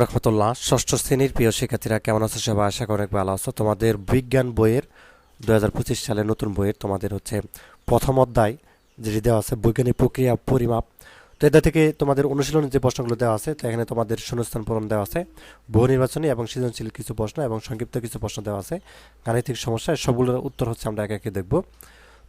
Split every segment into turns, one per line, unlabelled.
রহমতুল্লাহ। ষষ্ঠ শ্রেণির প্রিয় শিক্ষার্থীরা, কেমন আছো সবাই? আশা করি অনেক ভালো আছো। তোমাদের বিজ্ঞান বইয়ের দু হাজার পঁচিশ সালে নতুন বইয়ের তোমাদের হচ্ছে প্রথম অধ্যায়, যেটি দেওয়া আছে, বৈজ্ঞানিক প্রক্রিয়া পরিমাপ। তো এটা থেকে তোমাদের অনুশীলনের যে প্রশ্নগুলো দেওয়া আছে, তো এখানে তোমাদের শূন্যস্থান পূরণ দেওয়া আছে। বহু নির্বাচনী এবং সৃজনশীল কিছু প্রশ্ন এবং সংক্ষিপ্ত কিছু প্রশ্ন দেওয়া আছে। গাণিতিক সমস্যা সবগুলোর উত্তর হচ্ছে আমরা একে একে দেখব।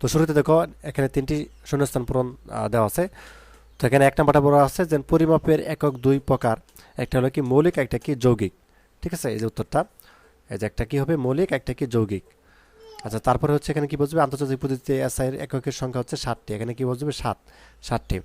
তো শুরুতে দেখো, এখানে তিনটি শূন্যস্থান পূরণ দেওয়া আছে। তো এখানে এক নাম্বারটা বড় আছে যে পরিমাপের একক দুই প্রকার। একটা হলো কি মৌলিক, একটা কি যৌগিক। ঠিক আছে? এই যে উত্তরটা। এই যে একটা কি হবে মৌলিক, একটা কি যৌগিক। আচ্ছা তারপরে হচ্ছে এখানে কি বুঝবে আন্তর্জাতিক পদ্ধতিতে এসআই এর এককের সংখ্যা হচ্ছে ষাটটি এখানে কি বুঝবে সাত। ষাটটি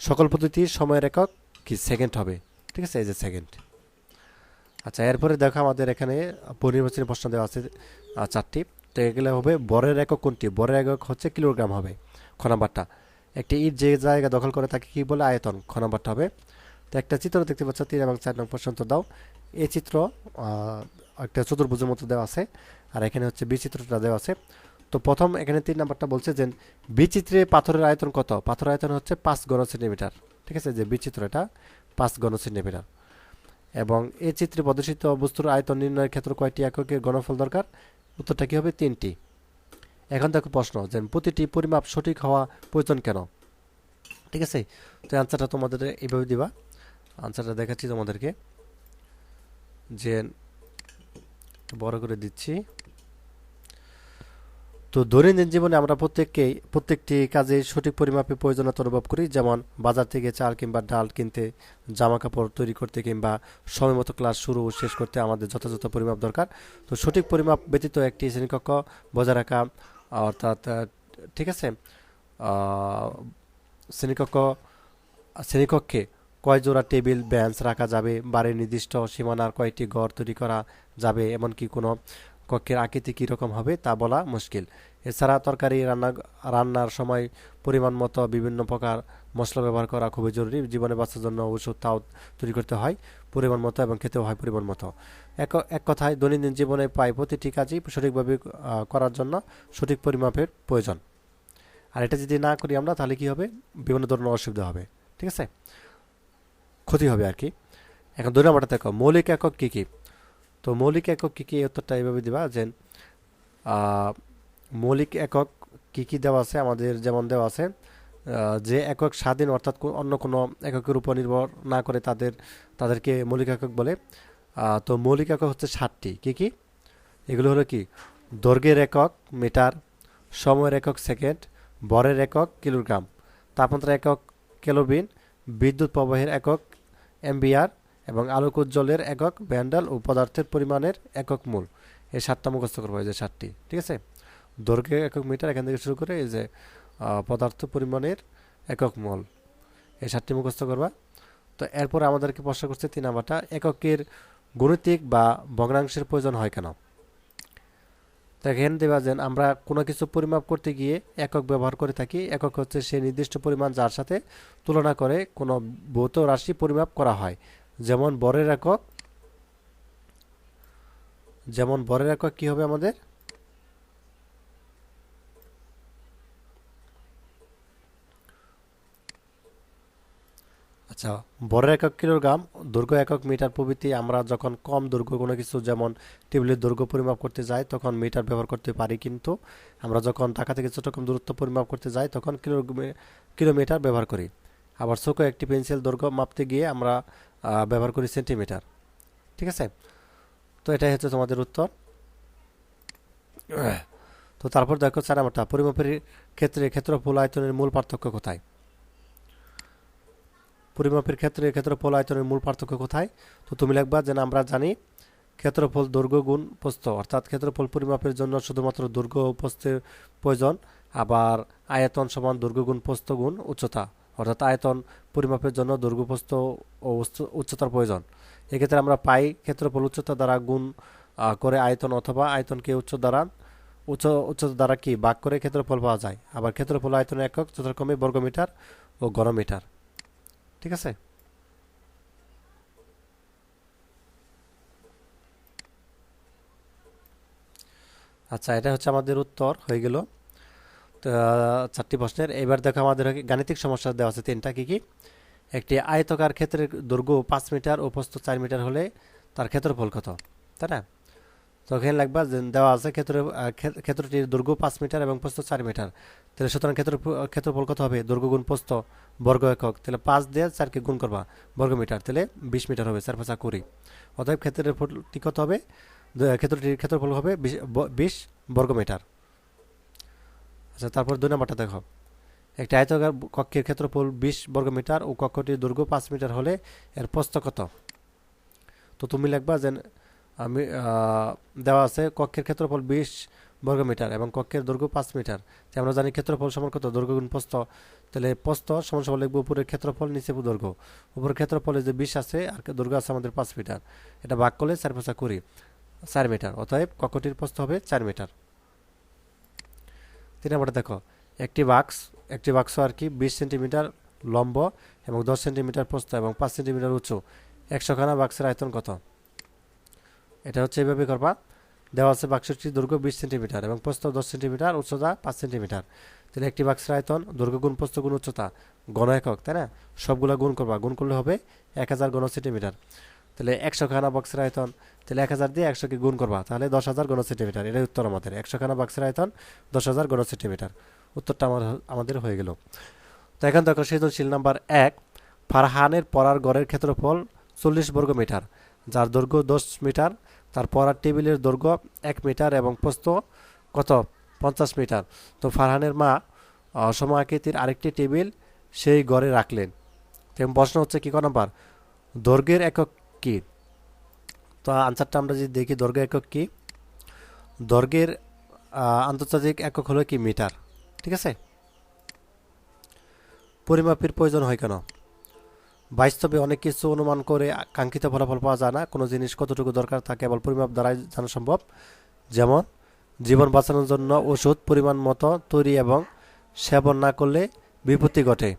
সকল পদ্ধতির সময়ের একক কি? সেকেন্ড হবে। ঠিক আছে? এই যে সেকেন্ড। আচ্ছা এরপরে দেখো আমাদের এখানে পরিনির্বাচনী প্রশ্ন দেওয়া আছে চারটি। তো এগুলো হবে বরের একক কোনটি? বরের একক হচ্ছে কিলোগ্রাম হবে। খ নাম্বারটা। একটি ইট যে জায়গা দখল করে তাকে কি বলে আয়তন? খ নাম্বারটা হবে। তো একটা চিত্র দেখতে পাচ্ছ, তিন এবং চার নং পর্যন্ত দাও। এই চিত্র একটা চতুর্ভুজের মতো দেওয়া আছে, আর এখানে হচ্ছে বিচিত্রটা দেওয়া আছে। তো প্রথম এখানে তিন নাম্বারটা বলছে যে, বিচিত্রে পাথরের আয়তন কত? পাথরের আয়তন হচ্ছে পাঁচ ঘন সেন্টিমিটার ঠিক আছে, যে বিচিত্র এটা, পাঁচ ঘন সেন্টিমিটার এবং এই চিত্রে প্রদর্শিত বস্তুর আয়তন নির্ণয়ের ক্ষেত্রে কয়টি এককের গণফল দরকার? উত্তরটা কী হবে? তিনটি। এখন দেখো প্রশ্ন যে প্রতিটি পরিমাপ সঠিক হওয়া প্রয়োজন কেন? ঠিক আছে? তো অ্যান্সারটা তোমাদের এইভাবে দিবা। আনসারটা দেখাচ্ছি তোমাদেরকে। যে বড় করে দিচ্ছি। তো দৈনন্দিন জীবনে আমরা প্রত্যেককেই প্রত্যেকটি কাজে সঠিক পরিমাপে প্রয়োজনীয়তা অনুভব করি। যেমন বাজার থেকে চাল কিংবা ডাল কিনতে জামা কাপড় তৈরি করতে কিংবা সময় মতো ক্লাস শুরু ও শেষ করতে আমাদের যথাযথ পরিমাপ দরকার। তো সঠিক পরিমাপ ব্যতীত একটি শ্রেণীকক্ষ বজায় রাখা অর্থাৎ ঠিক আছে? শ্রেণীকক্ষ, শ্রেণীকক্ষে কয় জোড়া টেবিল, বেঞ্চ রাখা যাবে? বাড়ির নির্দিষ্ট সীমানার কয়টি ঘর তৈরি করা যাবে, এমনকি কোনো কক্ষের আকৃতি কীরকম হবে তা বলা মুশকিল। এছাড়া তরকারি, রান্না, রান্নার সময় পরিমাণ মতো বিভিন্ন প্রকার মশলা ব্যবহার করা খুবই জরুরি। জীবনে বাঁচার জন্য ওষুধ তাও তৈরি করতে হয়, পরিমাণ মতো এবং খেতেও হয় পরিমাণ মতো। এক এক কথায় দৈনন্দিন জীবনে প্রায় প্রতিটি কাজই সঠিকভাবে করার জন্য সঠিক পরিমাপের প্রয়োজন। আর এটা যদি না করি আমরা, তাহলে কি হবে? বিভিন্ন ধরনের অসুবিধা হবে। ঠিক আছে? ক্ষতি হবে আর কি। এখন দুই নম্বরটা দেখো, মৌলিক একক কী কী? তো মৌলিক একক কী কী? উত্তরটা এইভাবে দিবা যে মৌলিক একক কী কী দেওয়া আছে? আমাদের যেমন দেওয়া আছে যে একক স্বাধীন অর্থাৎ অন্য কোনো এককের উপর নির্ভর না করে তাদের, তাদেরকে মৌলিক একক বলে। তো মৌলিক একক হচ্ছে ষাটটি কী কী? এগুলো হলো কি? দৈর্ঘ্যের একক, মিটার, সময়ের একক, সেকেন্ড, বরের একক, কিলোগ্রাম। তাপমাত্রা একক কেলোবিন বিদ্যুৎ প্রবাহের একক এমবিআর এবং আলোক উজ্জ্বলের একক, ব্যান্ডাল ও পদার্থের পরিমাণের একক মূল। এই সাতটা মুখস্থ করব, এই যে সাতটি, ঠিক আছে? দৈর্ঘ্য একক, মিটার, এখান থেকে শুরু করে এই যে পদার্থ পরিমাণের একক মূল। এই সাতটি মুখস্থ করবা। তো এরপর আমাদেরকে প্রশ্ন করছে তিন নাম্বারটা, এককের গণিতিক বা ভগ্নাংশের প্রয়োজন হয় কেন? দেখেন দেবা যেন আমরা কোনো কিছু পরিমাপ করতে গিয়ে একক ব্যবহার করে থাকি। একক হচ্ছে সেই নির্দিষ্ট পরিমাণ যার সাথে তুলনা করে কোনো ভৌত রাশি পরিমাপ করা হয়। যেমন বরের একক, যেমন বরের একক কী হবে আমাদের? আচ্ছা। বরের একক কিলোগ্রাম দৈর্ঘ্য একক মিটার প্রভৃতি আমরা যখন কম দৈর্ঘ্য কোনো কিছু যেমন টেবিলের দৈর্ঘ্য পরিমাপ করতে যাই, তখন মিটার ব্যবহার করতে পারি কিন্তু আমরা যখন ঢাকা থেকে ছোটকম দূরত্ব পরিমাপ করতে যাই, তখন কিলো কিলোমিটার ব্যবহার করি। আবার ছোট একটি পেন্সিল দৈর্ঘ্য মাপতে গিয়ে আমরা ব্যবহার করি সেন্টিমিটার। ঠিক আছে? তো এটাই হচ্ছে তোমাদের উত্তর। তো তারপর দেখো চার নাম্বারটা, পরিমাপের ক্ষেত্রে ক্ষেত্রফল আয়তনের মূল পার্থক্য কোথায়? পরিমাপের ক্ষেত্রে ক্ষেত্রফল আয়তনের মূল পার্থক্য কোথায়? তো তুমি লিখবা যেন আমরা জানি ক্ষেত্রফল দৈর্ঘ্য গুণ প্রস্থ অর্থাৎ ক্ষেত্রফল পরিমাপের জন্য শুধুমাত্র দৈর্ঘ্য প্রস্থের প্রয়োজন, আবার আয়তন সমান দৈর্ঘ্য গুণ প্রস্থ গুণ উচ্চতা, অর্থাৎ আয়তন পরিমাপের জন্য দৈর্ঘ্য প্রস্থ ও উচ্চ- উচ্চতার প্রয়োজন। এক্ষেত্রে আমরা পাই ক্ষেত্রফল উচ্চতা দ্বারা গুণ করে আয়তন অথবা আয়তনকে উচ্চ দ্বারা, উচ্চ, উচ্চতা দ্বারা কি? বাক করে ক্ষেত্রফল পাওয়া যায়। আবার ক্ষেত্রফল আয়তনের একক যথাক্রমে বর্গমিটার ও ঘনমিটার। ঠিক আছে? আচ্ছা এটা হচ্ছে আমাদের উত্তর, হয়ে গেল। চারটি প্রশ্নের। এবার দেখো আমাদের গাণিতিক সমস্যা দেওয়া আছে তিনটা, কি কি? একটি আয়তকার ক্ষেত্রের দৈর্ঘ্য পাঁচ মিটার ও প্রস্থ চার মিটার হলে তার ক্ষেত্রফল কত? তাই না? তো এখানে লাগবা দেওয়া আছে ক্ষেত্র ক্ষেত্রটির দৈর্ঘ্য পাঁচ মিটার এবং প্রস্থ চার মিটার। তাহলে সুতরাং ক্ষেত্র, ক্ষেত্রফল কত হবে? দৈর্ঘ্য গুণ প্রস্থ বর্গ একক। তাহলে পাঁচ দিয়ে চারকে গুণ করবা বর্গ মিটার তাহলে বিশ মিটার হবে, চার পাঁচা কুড়ি। অতএব ক্ষেত্রের ফলটি কত হবে? ক্ষেত্রটির ক্ষেত্রফল হবে বিশ বর্গ মিটার আচ্ছা তারপর দুই নম্বরটা দেখো। একটি আয়তকার কক্ষের ক্ষেত্রফল বিশ বর্গ মিটার ও কক্ষটির দৈর্ঘ্য পাঁচ মিটার হলে এর প্রস্থ কত? তো তুমি লিখবা যে আমি দেওয়া আছে কক্ষের ক্ষেত্রফল বিশ বর্গ মিটার এবং কক্ষের দৈর্ঘ্য পাঁচ মিটার। তো আমরা জানি ক্ষেত্রফল সমান কত? দৈর্ঘ্য গুণ প্রস্থ তাহলে প্রস্থ সমান সমান লিখব উপরের ক্ষেত্রফল, নিচে দৈর্ঘ্য। উপরের ক্ষেত্রফলে যে বিশ আছে, আর দৈর্ঘ্য আছে আমাদের পাঁচ মিটার। এটা ভাগ করলে চার পাঁচা কুড়ি, চার মিটার। অতএব কক্ষটির প্রস্থ হবে চার মিটার। তিন নম্বরটা দেখো। একটি বাক্স একটি বাক্স আর কি বিশ সেন্টিমিটার লম্ব এবং দশ সেন্টিমিটার প্রস্থ এবং পাঁচ সেন্টিমিটার উঁচু। একশোখানা বাক্সের আয়তন কত? এটা হচ্ছে এইভাবে করবা। দেওয়া আছে বাক্সটির দৈর্ঘ্য বিশ সেন্টিমিটার এবং প্রস্থ দশ সেন্টিমিটার, উচ্চতা পাঁচ সেন্টিমিটার। তাহলে একটি বাক্সের আয়তন, দৈর্ঘ্য গুণ প্রস্থ গুণ উচ্চতা গণ একক, তাই না? সবগুলা গুণ করবা। গুণ করলে হবে এক হাজার গণ সেন্টিমিটার। তাহলে একশো খানা বক্সের আয়তন, তাহলে এক হাজার দিয়ে একশোকে গুণ করবা। তাহলে দশ হাজার গণ সেন্টিমিটার। এটাই উত্তর আমাদের। একশো খানা বক্সের আয়তন, দশ হাজার গণ সেন্টিমিটার। উত্তরটা আমার আমাদের হয়ে গেল। তো এখন দেখো সৃজনশীল নাম্বার এক, ফারহানের পড়ার গড়ের ক্ষেত্রফল চল্লিশ বর্গ মিটার যার দৈর্ঘ্য দশ মিটার। তার পড়ার টেবিলের দৈর্ঘ্য এক মিটার এবং প্রস্থ কত? পঞ্চাশ মিটার। তো ফারহানের মা সমাকৃতির আরেকটি টেবিল সেই ঘরে রাখলেন। তো প্রশ্ন হচ্ছে কি ক নাম্বার? দৈর্ঘ্যের একক কী? তো আনসারটা আমরা যদি দেখি দৈর্ঘ্য একক কী? দৈর্ঘ্যের আন্তর্জাতিক একক হলো কি? মিটার। ঠিক আছে? পরিমাপের প্রয়োজন হয় কেন? বাস্তবে অনেক কিছু অনুমান করে কাঙ্ক্ষিত ফলাফল পাওয়া যায় না। কোনো জিনিস কতটুকু দরকার তা কেবল পরিমাপ দ্বারাই জানা সম্ভব। যেমন, জীবন বাঁচানোর জন্য ওষুধ পরিমাণ মতো তৈরি এবং সেবন না করলে বিপত্তি ঘটে।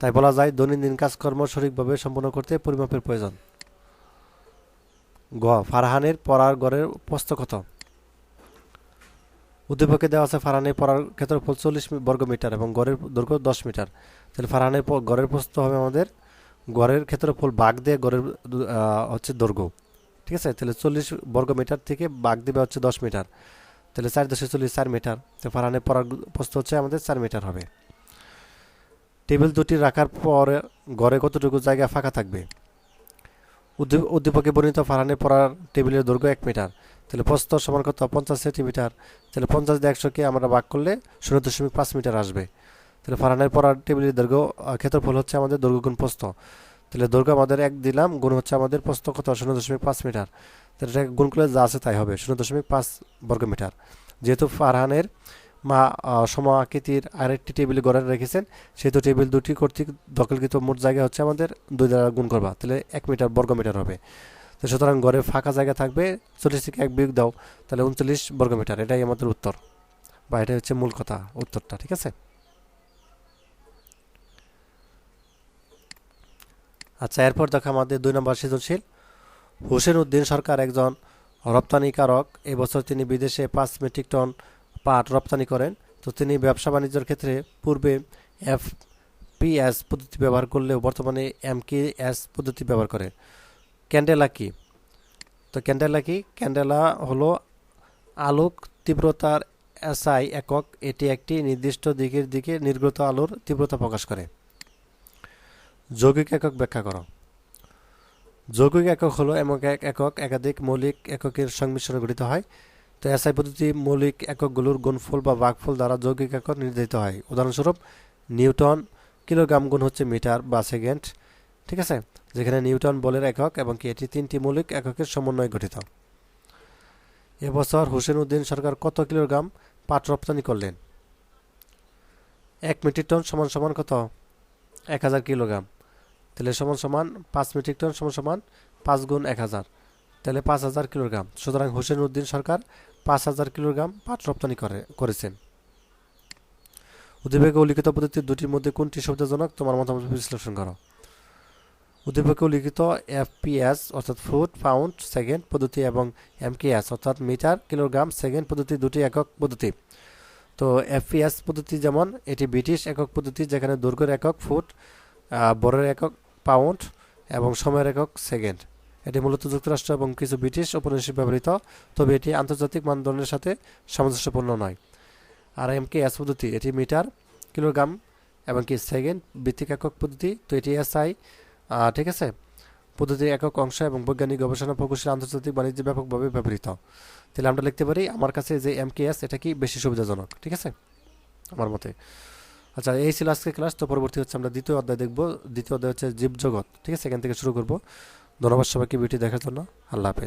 তাই বলা যায়, দৈনন্দিন কাজকর্ম সঠিকভাবে সম্পন্ন করতে পরিমাপের প্রয়োজন। গ, ফারহানের পড়ার গড়ের প্রস্থ কত উদ্দীপকে দেওয়া আছে ফারহানের পড়ার ক্ষেত্রফল চল্লিশ বর্গ মিটার এবং গড়ের দৈর্ঘ্য দশ মিটার। তাহলে ফারহানের গড়ের প্রস্থ হবে আমাদের গড়ের ক্ষেত্রফল বাঘ দিয়ে গড়ের হচ্ছে দৈর্ঘ্য। ঠিক আছে? তাহলে চল্লিশ বর্গ মিটার থেকে বাঘ দেবে হচ্ছে দশ মিটার। তাহলে চার দশে চল্লিশ চার মিটার। তো ফারহানের পড়ার প্রস্থ হচ্ছে আমাদের চার মিটার হবে। টেবিল দুটি রাখার পরে গড়ে কতটুকু জায়গা ফাঁকা থাকবে? উদ্দীপ- উদ্দীপকে বর্ণিত ফারহানের পড়ার টেবিলের দৈর্ঘ্য এক মিটার। তাহলে প্রস্থ সমান কত? পঞ্চাশ সেন্টিমিটার। তাহলে পঞ্চাশ দিয়ে একশোকে আমরা ভাগ করলে শূন্য দশমিক পাঁচ মিটার আসবে। তাহলে ফারহানের পড়ার টেবিলের দৈর্ঘ্য ক্ষেত্রফল হচ্ছে আমাদের দৈর্ঘ্য গুণ প্রস্থ। তাহলে দৈর্ঘ্য আমাদের এক দিলাম, গুণ হচ্ছে আমাদের প্রস্থ কত? শূন্য দশমিক পাঁচ মিটার। তাহলে এটা গুণ করলে যা আছে তাই হবে, শূন্য দশমিক পাঁচ বর্গ মিটার। যেহেতু ফারহানের মা সম আকৃতির আরেকটি টেবিল গড়ে রেখেছেন, সেহেতু টেবিল দুটি কর্তৃক দখলকৃত মোট জায়গা হচ্ছে আমাদের দুই দ্বারা গুণ করবা, তাহলে এক মিটার বর্গ মিটার হবে। তো সুতরাং ঘরে ফাঁকা জায়গা থাকবে, চল্লিশ থেকে এক বিয়োগ দাও, তাহলে উনচল্লিশ বর্গ মিটার, এটাই আমাদের উত্তর। বা এটাই হচ্ছে মূল কথা, উত্তরটা, ঠিক আছে? আচ্ছা এরপর দেখো আমাদের দুই নম্বর সৃজনশীল। হোসেন উদ্দিন সরকার একজন রপ্তানিকারক, এবছর তিনি বিদেশে পাঁচ মেট্রিক টন পাট রপ্তানি করেন। তো তিনি ব্যবসা বাণিজ্যের ক্ষেত্রে পূর্বে এফ পিএস পদ্ধতি ব্যবহার করলেও বর্তমানে এম কে এস পদ্ধতি ব্যবহার করে ক্যান্ডেলা কি? তো ক্যান্ডেলা কি? ক্যান্ডেলা হলো আলোক তীব্রতার এসআই একক। এটি একটি নির্দিষ্ট দিকের দিকে নির্গত আলোর তীব্রতা প্রকাশ করে। যৌগিক একক ব্যাখ্যা করো যৌগিক একক হলো এমন এক একক, একাধিক মৌলিক এককের সংমিশ্রণে গঠিত হয়। তো এসআই পদ্ধতি মৌলিক এককগুলোর গুণফল বা ভাগফল দ্বারা যৌগিক একক নির্ধারিত হয়। উদাহরণস্বরূপ, নিউটন কিলোগ্রাম গুণ হচ্ছে মিটার বা সেকেন্ড, ঠিক আছে? যেখানে নিউটন বলের একক এবং কি এটি তিনটি মৌলিক এককের সমন্বয়ে গঠিত। এবছর হোসেন উদ্দিন সরকার কত কিলোগ্রাম পাট রপ্তানি করলেন? এক মেট্রিক টন সমান সমান কত? এক হাজার কিলোগ্রাম। তাহলে সমান সমান পাঁচ মেট্রিক টন সমান সমান পাঁচ গুণ এক হাজার। তাহলে পাঁচ হাজার কিলোগ্রাম। সুতরাং হোসেন উদ্দিন সরকার পাঁচ হাজার কিলোগ্রাম পাট রপ্তানি করে, করেছেন। উদ্দীপকে উল্লিখিত পদ্ধতির দুটির মধ্যে কোনটি সুবিধাজনক? তোমার মতামত বিশ্লেষণ করো। উদ্দীপকে উল্লিখিত এফপিএস, অর্থাৎ ফুট, পাউন্ড, সেকেন্ড পদ্ধতি এবং এমকেএস, অর্থাৎ মিটার, কিলোগ্রাম, সেকেন্ড পদ্ধতি দুটি একক পদ্ধতি। তো এফপিএস পদ্ধতি যেমন, এটি ব্রিটিশ একক পদ্ধতি যেখানে দৈর্ঘ্যের একক, ফুট বড়ের একক পাউন্ড এবং সময়ের একক সেকেন্ড। এটি মূলত যুক্তরাষ্ট্র এবং কিছু ব্রিটিশ উপনিবেশে ব্যবহৃত, তবে এটি আন্তর্জাতিক মানদণ্ডের সাথে সামঞ্জস্যপূর্ণ নয়। আর এম কে এস পদ্ধতি, এটি মিটার, কিলোগ্রাম এবং কি সেকেন্ড ভিত্তিক একক পদ্ধতি, তো এটি এসআই ঠিক আছে? পদ্ধতির একক অংশ এবং বৈজ্ঞানিক গবেষণা প্রকৌশল আন্তর্জাতিক বাণিজ্যে ব্যাপকভাবে ব্যবহৃত। তাহলে আমরা লিখতে পারি, আমার কাছে যে এম কে এস এটা কি বেশি সুবিধাজনক? ঠিক আছে? আমার মতে। আচ্ছা এই ছিল আজকে ক্লাস তো পরবর্তী হচ্ছে আমরা দ্বিতীয় অধ্যায় দেখব। দ্বিতীয় অধ্যায় হচ্ছে জীবজগৎ। ঠিক আছে সেখান থেকে শুরু করব। ধন্যবাদ সবাইকে ভিডিও দেখার জন্য। আল্লাহ হাফেজ।